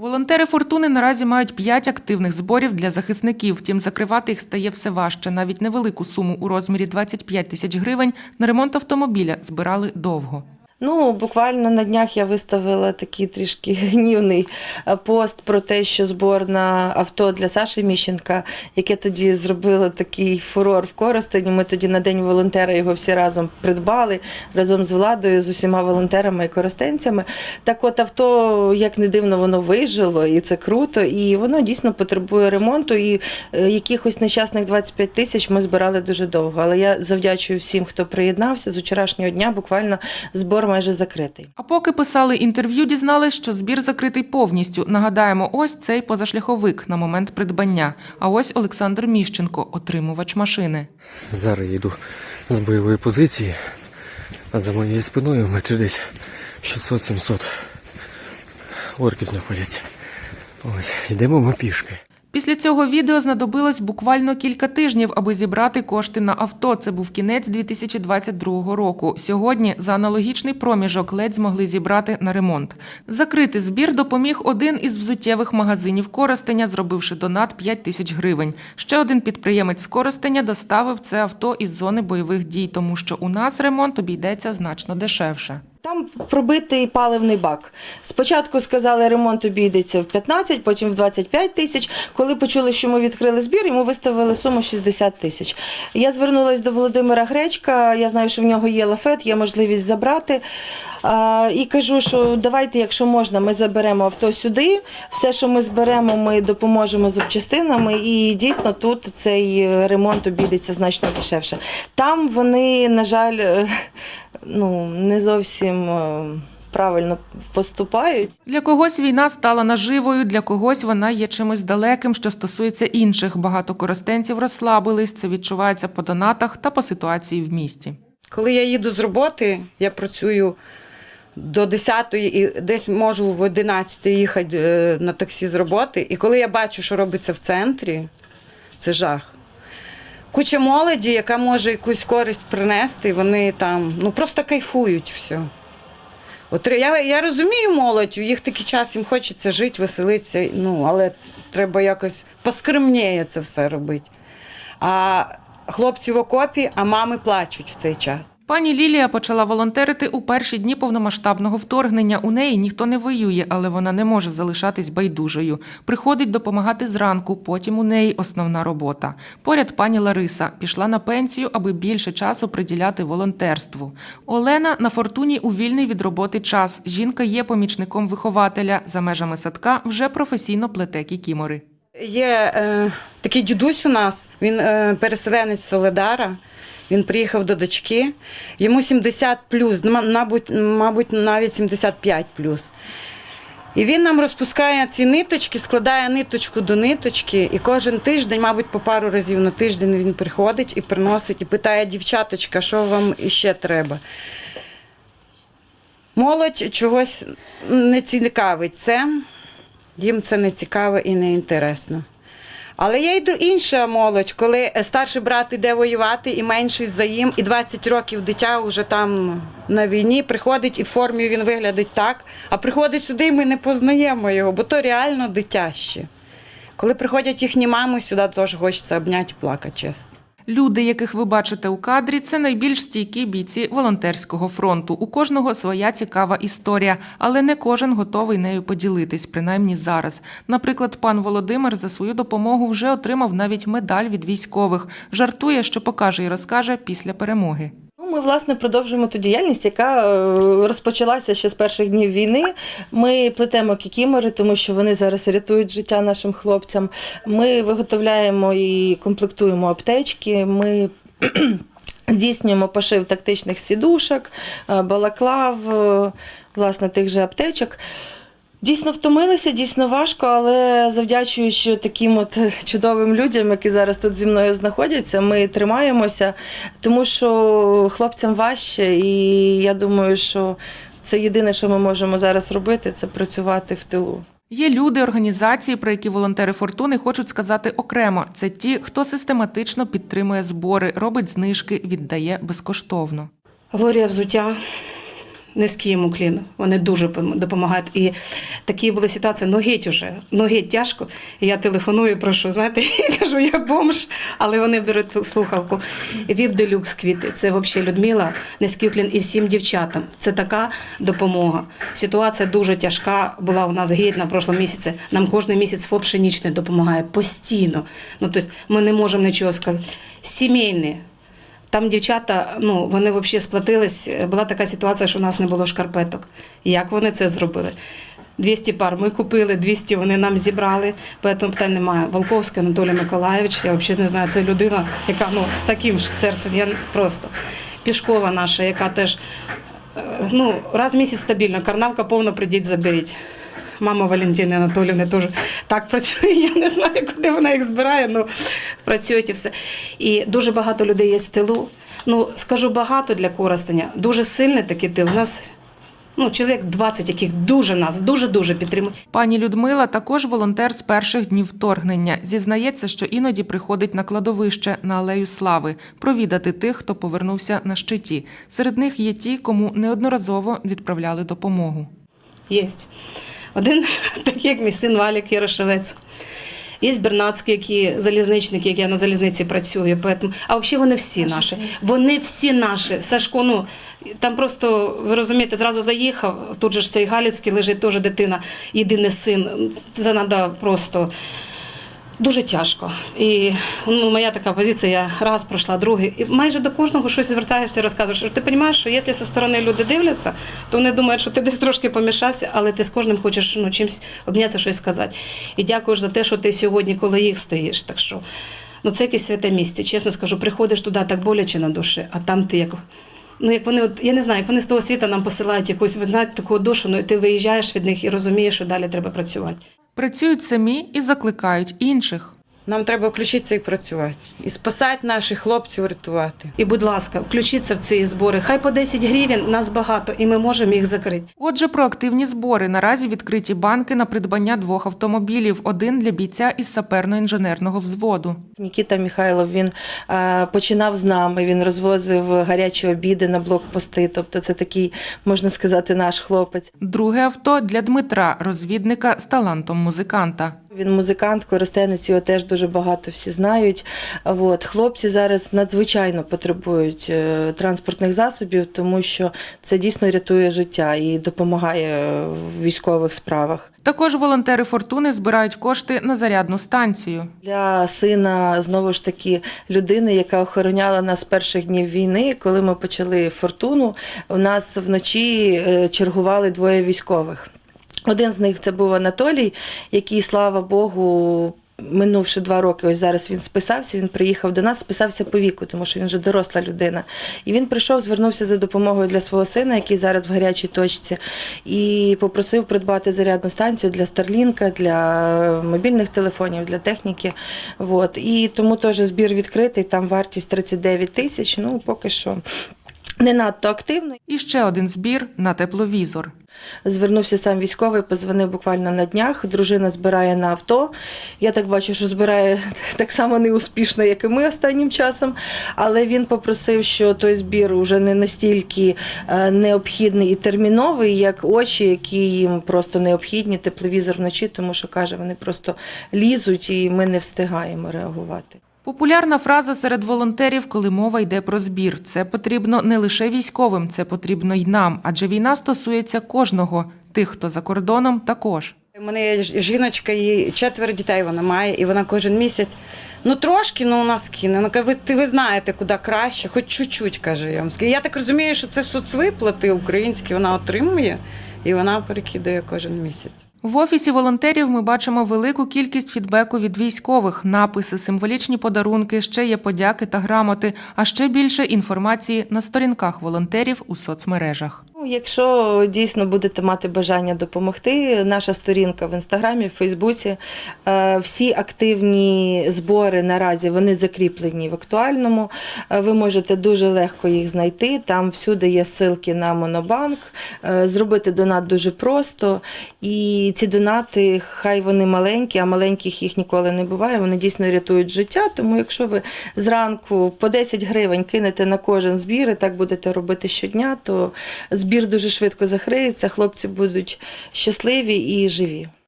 Волонтери фортуни наразі мають п'ять активних зборів для захисників. Втім, закривати їх стає все важче. Навіть невелику суму у розмірі 25 тисяч гривень на ремонт автомобіля збирали довго. Ну, буквально на днях я виставила такий трішки гнівний е, пост про те, що збор на авто для Саші Міщенка, яке тоді зробило такий фурор в Коростені. Ми тоді на день волонтера його всі разом придбали разом з владою, з усіма волонтерами і коростенцями. Так, от авто, як не дивно, воно вижило, і це круто, і воно дійсно потребує ремонту. І е, якихось нещасних 25 тисяч ми збирали дуже довго. Але я завдячую всім, хто приєднався з вчорашнього дня. Буквально збор майже закритий. А поки писали інтерв'ю, дізнались, що збір закритий повністю. Нагадаємо, ось цей позашляховик на момент придбання. А ось Олександр Міщенко, отримувач машини. Зараз я йду з бойової позиції, а за моєю спиною метрів десь 600-700 орків знаходяться. Ось, йдемо ми пішки. Після цього відео знадобилось буквально кілька тижнів, аби зібрати кошти на авто. Це був кінець 2022 року. Сьогодні за аналогічний проміжок ледь змогли зібрати на ремонт. Закрити збір допоміг один із взуттєвих магазинів Коростеня, зробивши донат 5 тисяч гривень. Ще один підприємець з Коростеня доставив це авто із зони бойових дій, тому що у нас ремонт обійдеться значно дешевше. Там пробитий паливний бак. Спочатку сказали, ремонт обійдеться в 15, потім в 25 тисяч. Коли почули, що ми відкрили збір, йому виставили суму 60 тисяч. Я звернулася до Володимира Гречка. Я знаю, що в нього є лафет, є можливість забрати. І кажу, що давайте, якщо можна, ми заберемо авто сюди. Все, що ми зберемо, ми допоможемо запчастинами. І дійсно тут цей ремонт обійдеться значно дешевше. Там вони, на жаль, е, ну не зовсім е, правильно поступають. Для когось війна стала наживою, для когось вона є чимось далеким, що стосується інших. Багато користенців розслабились. Це відчувається по донатах та по ситуації в місті. Коли я їду з роботи, я працюю до 10 і десь можу в 11 їхати е, на таксі з роботи. І коли я бачу, що робиться в центрі, це жах. Куча молоді, яка може якусь користь принести, вони там ну просто кайфують все. От я, я розумію молодь, у їх такий час їм хочеться жити, веселитися, ну, але треба якось поскромніє це все робити. А хлопці в окопі, а мами плачуть в цей час. Пані Лілія почала волонтерити у перші дні повномасштабного вторгнення. У неї ніхто не воює, але вона не може залишатись байдужою. Приходить допомагати зранку, потім у неї основна робота. Поряд пані Лариса пішла на пенсію, аби більше часу приділяти волонтерству. Олена на фортуні у вільний від роботи час. Жінка є помічником вихователя. За межами садка вже професійно плете кікімори. Є е, такий дідусь у нас, він е, переселенець Соледара. Він приїхав до дочки. Йому 70 плюс, мабуть, мабуть, навіть 75 плюс. І він нам розпускає ці ниточки, складає ниточку до ниточки, і кожен тиждень, мабуть, по пару разів на тиждень він приходить і приносить, і питає дівчаточка, що вам іще треба. Молодь чогось не цікавить це, їм це не цікаво і не інтересно. Але є й інша молодь, коли е, старший брат іде воювати і менший за їм, і 20 років дитя вже там на війні, приходить і в формі він виглядить так, а приходить сюди, і ми не познаємо його, бо то реально дитяще. Коли приходять їхні мами, сюди теж хочеться обняти і плакати, чесно. Люди, яких ви бачите у кадрі, це найбільш стійкі бійці волонтерського фронту. У кожного своя цікава історія, але не кожен готовий нею поділитись, принаймні зараз. Наприклад, пан Володимир за свою допомогу вже отримав навіть медаль від військових. Жартує, що покаже і розкаже після перемоги. Ми власне продовжуємо ту діяльність, яка е, розпочалася ще з перших днів війни. Ми плетемо кікімори, тому що вони зараз рятують життя нашим хлопцям. Ми виготовляємо і комплектуємо аптечки. Ми здійснюємо пошив тактичних сідушок, е, балаклав, е, власне, тих же аптечок. Дійсно втомилися, дійсно важко, але завдячуючи таким от чудовим людям, які зараз тут зі мною знаходяться, ми тримаємося, тому що хлопцям важче, і я думаю, що це єдине, що ми можемо зараз робити, це працювати в тилу. Є люди, організації, про які волонтери фортуни хочуть сказати окремо. Це ті, хто систематично підтримує збори, робить знижки, віддає безкоштовно. Глорія взуття Низький йому клін. Вони дуже допомагають. І такі були ситуації, ну геть уже, ну геть тяжко. І я телефоную, прошу, знаєте, я кажу, я бомж, але вони беруть слухавку. Віп делюкс квіти. Це взагалі Людмила, низький уклін і всім дівчатам. Це така допомога. Ситуація дуже тяжка була у нас геть на прошлому місяці. Нам кожен місяць ФОП пшенічний допомагає постійно. Ну, тобто ми не можемо нічого сказати. Сімейні. Там дівчата, ну вони взагалі сплатились. Була така ситуація, що у нас не було шкарпеток. Як вони це зробили? 200 пар ми купили, 200 вони нам зібрали, тому питань немає. Волковський Анатолій Миколаївич, я взагалі не знаю, це людина, яка ну, з таким ж серцем, я просто Пішкова наша, яка теж е, ну, раз в місяць стабільно, карнавка повно прийдіть, заберіть. Мама Валентини Анатоліївни теж так працює. Я не знаю, куди вона їх збирає, але працюють і все. І дуже багато людей є в тилу. Ну, скажу багато для Коростеня. Дуже сильний такий тил. У нас ну, чоловік 20, яких дуже нас, дуже-дуже підтримують. Пані Людмила також волонтер з перших днів вторгнення. Зізнається, що іноді приходить на кладовище на алею слави провідати тих, хто повернувся на щиті. Серед них є ті, кому неодноразово відправляли допомогу. Є. Один такий, як мій син Валік Ярошевець. Є Бернацький, які залізничники, як я на залізниці працюю. Поэтому, а взагалі вони всі наші. Вони всі наші. Сашко, ну там просто, ви розумієте, зразу заїхав. Тут же ж цей Галіцький лежить теж дитина, єдиний син. Це треба просто. Дуже тяжко. І ну, моя така позиція, раз пройшла, другий. І майже до кожного щось звертаєшся і розказуєш. Ти розумієш, що якщо зі сторони люди дивляться, то вони думають, що ти десь трошки помішався, але ти з кожним хочеш ну, чимось обнятися, щось сказати. І дякуєш за те, що ти сьогодні коло їх стоїш. Так що ну, це якесь святе місце. Чесно скажу, приходиш туди так боляче на душі, а там ти як. Ну, як вони, от, я не знаю, як вони з того світу нам посилають якусь, ви знаєте, таку душу, ну і ти виїжджаєш від них і розумієш, що далі треба працювати. Працюють самі і закликають інших. Нам треба включитися і працювати. І спасати наших хлопців, рятувати. І, будь ласка, включіться в ці збори. Хай по 10 гривень, нас багато, і ми можемо їх закрити. Отже, про активні збори наразі відкриті банки на придбання двох автомобілів: один для бійця із саперно-інженерного взводу. Нікіта Михайлов він починав з нами. Він розвозив гарячі обіди на блокпости. Тобто, це такий, можна сказати, наш хлопець. Друге авто для Дмитра, розвідника з талантом музиканта. Він музикант, користенець його теж дуже багато всі знають. От хлопці зараз надзвичайно потребують е, транспортних засобів, тому що це дійсно рятує життя і допомагає в військових справах. Також волонтери фортуни збирають кошти на зарядну станцію. Для сина знову ж таки людини, яка охороняла нас з перших днів війни, коли ми почали фортуну, у нас вночі е, чергували двоє військових. Один з них це був Анатолій, який, слава Богу, минувши два роки, ось зараз він списався. Він приїхав до нас, списався по віку, тому що він вже доросла людина. І він прийшов, звернувся за допомогою для свого сина, який зараз в гарячій точці, і попросив придбати зарядну станцію для Старлінка, для мобільних телефонів, для техніки. От. І тому теж збір відкритий, там вартість 39 тисяч. Ну, поки що не надто активно. І ще один збір на тепловізор. Звернувся сам військовий, позвонив буквально на днях. Дружина збирає на авто. Я так бачу, що збирає так само неуспішно, як і ми останнім часом. Але він попросив, що той збір уже не настільки е, необхідний і терміновий, як очі, які їм просто необхідні, тепловізор вночі, тому що каже, вони просто лізуть, і ми не встигаємо реагувати. Популярна фраза серед волонтерів, коли мова йде про збір. Це потрібно не лише військовим, це потрібно й нам, адже війна стосується кожного, тих, хто за кордоном, також. У мене є жіночка, їй четверо дітей вона має, і вона кожен місяць. Ну трошки, ну у нас. Вона каже, ви, ти ви знаєте, куди краще, хоч чуть-чуть, каже я вам. Я так розумію, що це соцвиплати українські вона отримує, і вона перекидає кожен місяць. В офісі волонтерів ми бачимо велику кількість фідбеку від військових, написи, символічні подарунки, ще є подяки та грамоти, а ще більше інформації на сторінках волонтерів у соцмережах. Ну, Якщо дійсно будете мати бажання допомогти, наша сторінка в інстаграмі, в Фейсбуці, е, всі активні збори наразі вони закріплені в актуальному. Е, Ви можете дуже легко їх знайти. Там всюди є ссылки на Монобанк. Е, Зробити донат дуже просто. І І ці донати, хай вони маленькі, а маленьких їх ніколи не буває. Вони дійсно рятують життя. Тому, якщо ви зранку по 10 гривень кинете на кожен збір, і так будете робити щодня, то збір дуже швидко захриється, хлопці будуть щасливі і живі.